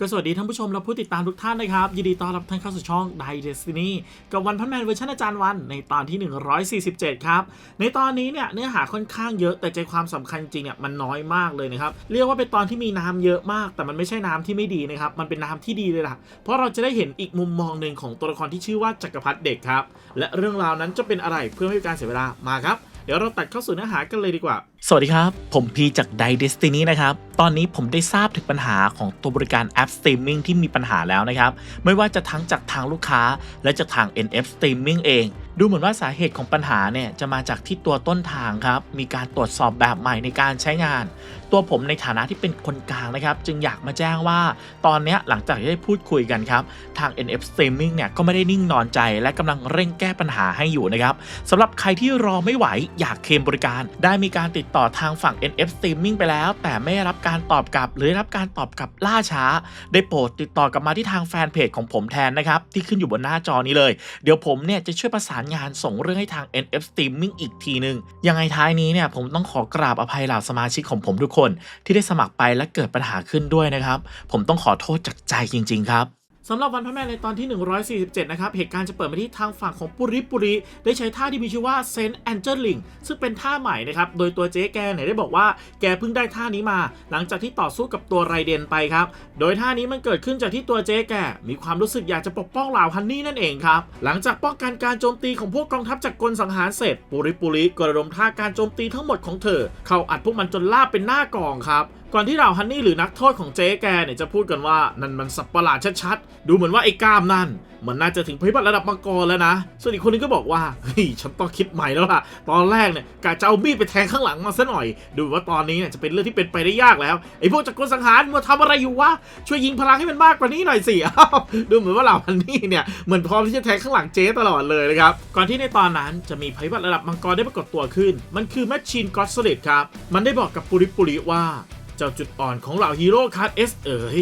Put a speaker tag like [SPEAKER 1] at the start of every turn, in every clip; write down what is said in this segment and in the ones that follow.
[SPEAKER 1] ก็สวัสดีท่านผู้ชมและผู้ติดตามทุกท่านนะครับ ยินดีต้อนรับท่านเข้าสู่ช่อง d i Destiny กับวันพันแมนเวอร์ชันอาจารย์วันในตอนที่ 147 ครับ ในตอนนี้เนี่ยเนื้อหาค่อนข้างเยอะแต่ใจความสำคัญจริงเนี่ยมันน้อยมากเลยนะครับ เรียกว่าเป็นตอนที่มีน้ำเยอะมาก แต่มันไม่ใช่น้ำที่ไม่ดีนะครับ มันเป็นน้ำที่ดีเลยล่ะ เพราะเราจะได้เห็นอีกมุมมองหนึ่งของตัวละครที่ชื่อว่าจักรพรรดิเด็กครับและเรื่องราวนั้นจะเป็นอะไรเพื่อไม่ให้การเสียเวลามาครับเดี๋ยวเราตัดเข้าสู่เนื้อหากันเลยดีกว่าสวัสดีครับ ผมพีจาก d i Destiny นะครับ ตอนนี้ผมได้ทราบถึงปัญหาของตัวบริการแอป Streaming ที่มีปัญหาแล้วนะครับ ไม่ว่าจะทั้งจากทางลูกค้า และจากทาง NF Streaming เอง ดูเหมือนว่าสาเหตุของปัญหาเนี่ยจะมาจากที่ตัวต้นทางครับ มีการตรวจสอบแบบใหม่ในการใช้งาน ตัวผมในฐานะที่เป็นคนกลางนะครับ จึงอยากมาแจ้งว่า ตอนนี้หลังจากที่ได้พูดคุยกันครับ ทาง NF Streaming เนี่ยก็ไม่ได้นิ่งนอนใจและกำลังเร่งแก้ปัญหาให้อยู่นะครับสำหรับใครที่รอไม่ไหวอยากเคลมบริการ ได้มีการติดต่อทางฝั่ง NF Streaming ไปแล้ว แต่ไม่รับการตอบกลับ หรือรับการตอบกลับล่าช้า ได้โปรดติดต่อกลับมาที่ทางแฟนเพจของผมแทนนะครับ ที่ขึ้นอยู่บนหน้าจอนี้เลย เดี๋ยวผมเนี่ยจะช่วยประสานงานส่งเรื่องให้ทาง NF Streaming อีกทีหนึ่งยังไงท้ายนี้เนี่ยผมต้องขอกราบอภัยเหล่าสมาชิกของผมทุกคน ที่ได้สมัครไปและเกิดปัญหาขึ้นด้วยนะครับ ผมต้องขอโทษจากใจจริง ๆ ครับ สำหรับวันพระแม่ในตอนที่ 147 นะครับ เหตุการณ์จะเปิดมาที่ทางฝั่งของปุริปุริ ได้ใช้ท่าที่มีชื่อว่าเซนต์แอนเจลิงซึ่งเป็นท่าใหม่นะครับ โดยตัวเจ๊แกเนี่ยได้บอกว่าแกเพิ่งได้ท่านี้มา หลังจากที่ต่อสู้กับตัวไรเดนไปครับ โดยท่านี้มันเกิดขึ้นจากที่ตัวเจ๊แก มีความรู้สึกอยากจะปกป้องเหล่าฮันนี่นั่นเองครับ หลังจากป้องกันการโจมตีของพวกกองทัพจากกลสังหารเสร็จปุริปุริก็ระดมท่าการโจมตีทั้งหมดของเธอ เข้าอัดพวกมันจนลาบเป็นหน้ากองครับก่อนที่เหล่าฮันนี่หรือนักโทษของเจ๊แกเนี่ยจะพูดกันว่านั่นมันสับประหลาดชัดดูเหมือนว่าไอ้กล้ามนั่น มันน่าจะถึงพิบัติระดับมังกรแล้วนะ ส่วนอีกคนนึงก็บอกว่า เฮ้ย ฉันต้องคิดใหม่แล้วล่ะ ตอนแรกเนี่ยกะจะเอามีดไปแทงข้างหลังมาซะหน่อย ดูว่าตอนนี้เนี่ยจะเป็นเรื่องที่เป็นไปได้ยากแล้ว ไอ้พวกจักรกลสังหารมาทำอะไรอยู่วะ ช่วยยิงพลังให้มันมากกว่านี้หน่อยสิ ดูเหมือนว่าเหล่าฮันนี่เนี่ย เหมือนพร้อมที่จะแทงข้างหลังเจ๊ตลอดเลยนะครับ ก่อนที่ในตอนนั้นจะมีพิบัติระดับมังกรได้ปรากฏตัวขึ้น มันคือแมชชีนก็อดสลิดครับ มันได้บอกกับปุริปุริว่า เจ้าจุดอ่อนของเหล่าฮีโร่คัสเอสเอ๋ย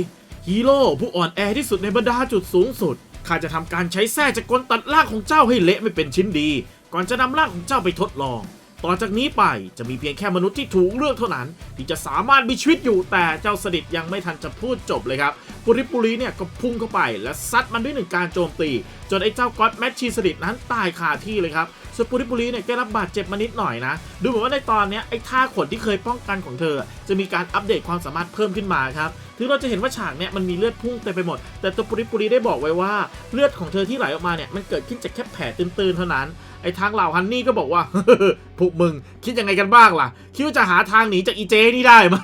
[SPEAKER 1] ฮีโร่ผู้อ่อนแอที่สุดในบรรดาจุดสูงสุดข้าจะทำการใช้แส้จากกลตัดร่างของเจ้าให้เละไม่เป็นชิ้นดี ก่อนจะนำร่างของเจ้าไปทดลอง ต่อจากนี้ไปจะมีเพียงแค่มนุษย์ที่ถูกเลือกเท่านั้น ที่จะสามารถมีชีวิตอยู่แต่เจ้าสดิตยังไม่ทันจะพูดจบเลยครับปุริปุริเนี่ยก็พุ่งเข้าไปและซัดมันด้วยหนึ่งการโจมตี จนไอ้เจ้าก็อดแมชชีสดิตนั้นตายคาที่เลยครับส่วนปุริปุริเนี่ยได้รับบาดเจ็บมานิดหน่อยนะ ดูเหมือนว่าในตอนนี้ไอ้ท่าขนที่เคยป้องกันของเธอ จะมีการอัปเดตความสามารถเพิ่มขึ้นมาครับ ถึงเราจะเห็นว่าฉากเนี่ยมันมีเลือดพุ่งเต็มไปหมด แต่ตัวปุริปุริได้บอกไว้ว่าเลือดของเธอที่ไหลออกมาเนี่ยมันเกิดขึ้นจากแค่แผลตื้นๆเท่านั้นไอ้ทางเหล่าฮันนี่ก็บอกว่าพวกมึงคิดยังไงกันบ้างล่ะ คิดว่าจะหาทางหนีจากอีเจนี่ได้ไหม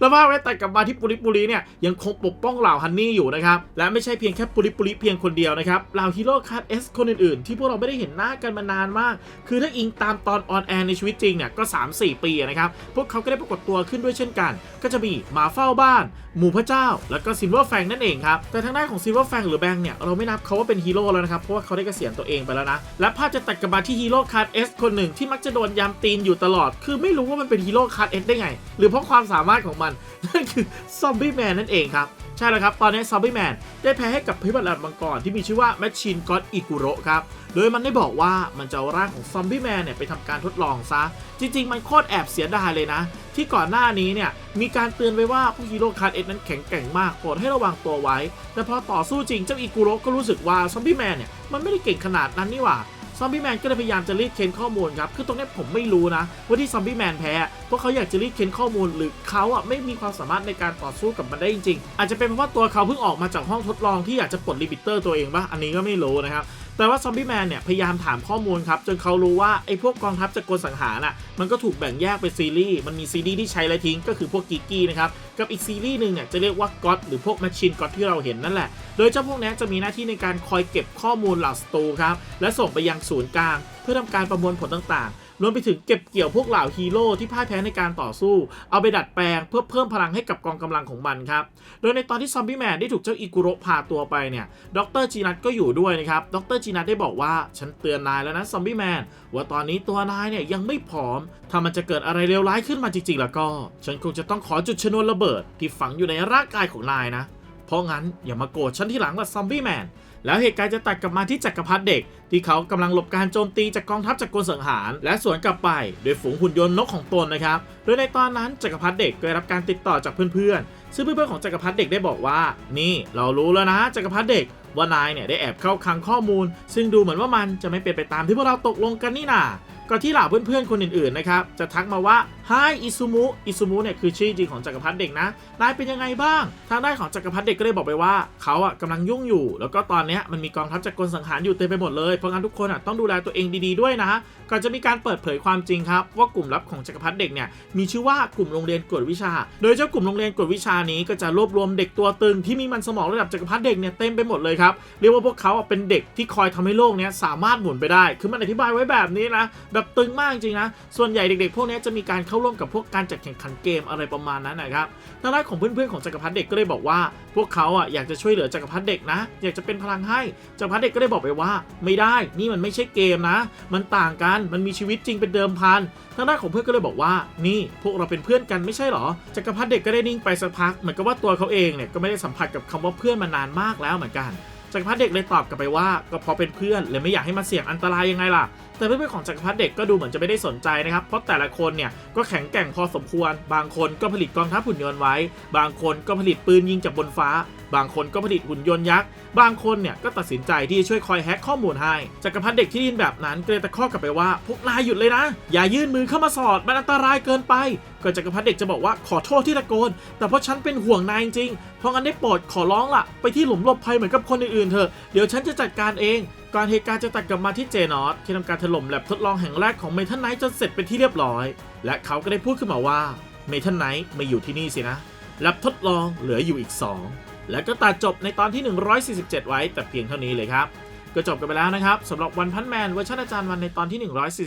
[SPEAKER 1] แล้วมาไว้แต่กลับมาที่ปุริปุริเนี่ยยังคงปกป้องเหล่าฮันนี่อยู่นะครับ และไม่ใช่เพียงแค่ปุริปุริเพียงคนเดียวนะครับเหล่าฮีโร่คัสเอสคนอื่นๆ ที่พวกเราไม่ได้เห็นหน้ากันมานานมาก คือถ้าอิงตามตอนออนแอร์ในชีวิตจริงเนี่ยก็ 3-4 ปีนะครับ พวกเขาก็ได้ปรากฏตัวขึ้นด้วยเช่นกัน ก็จะมีหมาเฝ้าบ้าน หมูพระเจ้า แล้วก็ซิลเวอร์แฟงนั่นเองครับแต่ทางด้านของซิลเวอร์แฟงหรือแบงเนี่ยเราไม่นับเขาว่าเป็นฮีโร่แล้วนะครับเพราะว่าเขาได้เกษียณตัวเองไปแล้วนะและภาพจะตัดกลับมาที่ฮีโร่คัสเอสคนหนึ่งที่มักจะโดนยามตีนอยู่ตลอด คือไม่รู้ว่ามันเป็นฮีโร่คัสเอสได้ไง หรือเพราะความสามารถของมัน นั่นคือซอมบี้แมนนั่นเองครับ ใช่แล้วครับ ตอนนี้ซอมบี้แมนได้แพ้ให้กับพิบัติมังกรที่มีชื่อว่าแมชชีนก็อดอิกุโรครับ โดยมันได้บอกว่ามันจะเอาร่างของซอมบี้แมนเนี่ยไปทำการทดลองซะ จริง ๆ มันโคตรแอบเสียดายเลยนะ ที่ก่อนหน้านี้เนี่ยมีการเตือนไว้ว่าพวกฮีโร่คัสเอ็ดนั้นแข็งแกร่งมากโปรดให้ระวังตัวไว้แต่พอต่อสู้จริงเจ้าอิกุโรก็รู้สึกว่าซอมบี้แมนเนี่ยมันไม่ได้เก่งขนาดนั้นนี่หว่า อมบี้แมนก็เลยพยายามจะรีดเค้นข้อมูลครับ คือตรงนี้ผมไม่รู้นะ ว่าที่ซอมบี้แมนแพ้เพราะเขาอยากจะรีดเค้นข้อมูล หรือเขาอะไม่มีความสามารถในการต่อสู้กับมันได้จริงๆ อาจจะเป็นเพราะว่าตัวเขาเพิ่งออกมาจากห้องทดลองที่อยากจะปลดลิมิเตอร์ตัวเองปะอันนี้ก็ไม่รู้นะครับ แต่ว่าซอมบี้แมนเนี่ยพยายามถามข้อมูลครับจนเขารู้ว่าไอ้พวกกองทัพจากกลสังหารน่ะมันก็ถูกแบ่งแยกเป็นซีรีส์มันมีซีรีส์ที่ใช้และทิ้งก็คือพวกกิกกี้นะครับกับอีกซีรีส์หนึ่งเนี่ยจะเรียกว่าก็อดหรือพวกแมชชีนก็อดที่เราเห็นนั่นแหละ โดยเจ้าพวกนี้จะมีหน้าที่ในการคอยเก็บข้อมูลเหล่าศัตรูครับและส่งไปยังศูนย์กลาง เพื่อทำการประมวลผลต่างๆ รวมไปถึงเก็บเกี่ยวพวกเหล่าฮีโร่ที่พ่ายแพ้ในการต่อสู้ เอาไปดัดแปลงเพื่อเพิ่มพลังให้กับกองกำลังของมันครับโดยในตอนที่ซอมบี้แมนได้ถูกเจ้าอิกุโระพาตัวไปเนี่ยดรจีนัทก็อยู่ด้วยนะครับดรจีนัทได้บอกว่าฉันเตือนนายแล้วนะซอมบี้แมนว่าตอนนี้ตัวนายเนี่ยยังไม่พร้อม ถ้ามันจะเกิดอะไรเลวร้ายขึ้นมาจริงๆแล้วก็ ฉันคงจะต้องขอจุดชนวนระเบิด ที่ฝังอยู่ในร่างกายของนายนะ เพราะงั้นอย่ามาโกรธฉันที่หลังว่าซอมบี้แมน แล้วเหตุการณ์จะตัดกลับมาที่จักรพรรดิเด็ก ที่เขากำลังหลบการโจมตีจากกองทัพจักรกลสังหาร และสวนกลับไปโดยฝูงหุ่นยนต์นกของตนนะครับ โดยในตอนนั้นจักรพรรดิเด็กก็ได้รับการติดต่อจากเพื่อนๆ ซึ่งเพื่อนๆของจักรพรรดิเด็กได้บอกว่า นี่เรารู้แล้วนะจักรพรรดิเด็กว่านายเนี่ยได้แอบเข้าคลังข้อมูล ซึ่งดูเหมือนว่ามันจะไม่เป็นไปตามที่พวกเราตกลงกันนี่นาก่อนที่เหล่าเพื่อนๆคนอื่นๆนะครับจะทักมาว่า Hi อิซูมุอิซูมุเนี่ยคือชื่อจริงของจักรพรรดิเด็กนะนายเป็นยังไงบ้าง ทางด้านของจักรพรรดิเด็กก็ได้บอกไปว่าเขาอะกำลังยุ่งอยู่ แล้วก็ตอนนี้มันมีกองทัพจักกลสังหารอยู่เต็มไปหมดเลยเพราะงั้นทุกคนอะต้องดูแลตัวเองดีๆด้วยนะก่อนจะมีการเปิดเผยความจริงครับว่ากลุ่มลับของจักรพรรดิเด็กเนี่ยมีชื่อว่ากลุ่มโรงเรียนกวดวิชา โดยเจ้ากลุ่มโรงเรียนกวดวิชานี้ก็จะรวบรวมเด็กตัวตึงที่มีมันสมองระดับจักรพรรดิเด็กเนี่ยเต็มไปหมดเลยครับ เรียกว่าพวกเขาเป็นเด็กที่คอยทำให้โลกเนี้ยสามารถหมุนไปได้ คือมันอธิบายไว้แบบนี้นะ แบบตึงมากจริงนะ ส่วนใหญ่เด็กๆ พวกนี้จะมีการเข้าร่วมกับพวกการจัดแข่งขันเกมอะไรประมาณนั้นนะครับทางด้านของเพื่อนๆของจักรพรรดิเด็กก็เลยบอกว่า พวกเขาอะอยากจะช่วยเหลือจักรพรรดิเด็กนะ อยากจะเป็นพลังให้ จักรพรรดิเด็กก็ได้บอกไปว่า ไม่ได้ นี่มันไม่ใช่เกมนะ มันต่างกัน มันมีชีวิตจริงเป็นเดิมพันทางด้านของเพื่อนก็เลยบอกว่า นี่พวกเราเป็นเพื่อนกันไม่ใช่หรอ จักรพรรดิเด็กก็ได้นิ่งไปสักพักเหมือนกับว่าตัวเขาเองเนี่ยก็ไม่ได้สัมผัสกับคำว่าเพื่อนมานานมากแล้วเหมือนกันจักรพรรดิเด็กเลยตอบกลับไปว่าก็เพราะเป็นเพื่อนเลยไม่อยากให้มาเสี่ยงอันตรายยังไงล่ะ แต่เพื่อนๆของจักรพรรดิเด็กก็ดูเหมือนจะไม่ได้สนใจนะครับเพราะแต่ละคนเนี่ยก็แข็งแกร่งพอสมควร บางคนก็ผลิตกองทัพหุ่นยนต์ไว้ บางคนก็ผลิตปืนยิงจากบนฟ้า บางคนก็ผลิตหุ่นยนต์ยักษ์บางคนเนี่ยก็ตัดสินใจที่จะช่วยคอยแฮ็กข้อมูลให้จักรพรรดิเด็กที่ได้ยินแบบนั้นเลยตะคอกกลับไปว่าพวกนายหยุดเลยนะ อย่ายื่นมือเข้ามาสอดมันอันตรายเกินไปก็จักรพรรดิเด็กจะบอกว่าขอโทษที่ตะโกน แต่เพราะฉันเป็นห่วงนายจริงๆเพราะงั้นได้โปรดขอร้องล่ะไปที่หลุมหลบภัยเหมือนกับคนอื่นๆเถอะเดี๋ยวฉันจะจัดการเอง ก่อนเหตุการณ์จะตัดกลับมาที่เจนอสที่ทำการถล่มแลบทดลองแห่งแรกของเมทัลไนท์จนเสร็จเป็นที่เรียบร้อย และเขาก็ได้พูดขึ้นมาว่าเมทัลไนท์มาอยู่ที่นี่สินะแลบทดลองเหลืออยู่อีก 2 และก็ตัดจบในตอนที่ 147 ไว้แต่เพียงเท่านี้เลยครับ ก็จบกันไปแล้วนะครับสำหรับวันพันแมนเวอร์ชันอาจารย์วันในตอนที่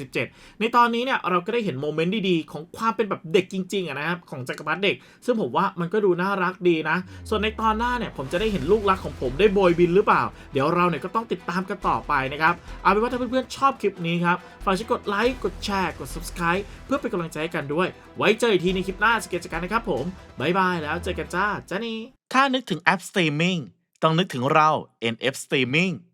[SPEAKER 1] 147 ในตอนนี้เนี่ยเราก็ได้เห็นโมเมนต์ดีๆ ของความเป็นแบบเด็กจริงๆนะครับของจักรพรรดิเด็ก ซึ่งผมว่ามันก็ดูน่ารักดีนะ ส่วนในตอนหน้าเนี่ยผมจะได้เห็นลูกรักของผมได้โบยบินหรือเปล่า เดี๋ยวเราเนี่ยก็ต้องติดตามกันต่อไปนะครับเอาเป็นว่าถ้าเพื่อนๆชอบคลิปนี้ครับฝากช่วยกดไลค์กดแชร์กด subscribe เพื่อเป็นกำลังใจให้กันด้วย ไว้เจออีกทีในคลิปหน้าสเก็ตจักรนะครับผมบายบายแล้วเจอกันจ้าจ้านี่ถ้านึกถึงแอปสตรีมมิ่งต้องนึกถึงเรา NF Streaming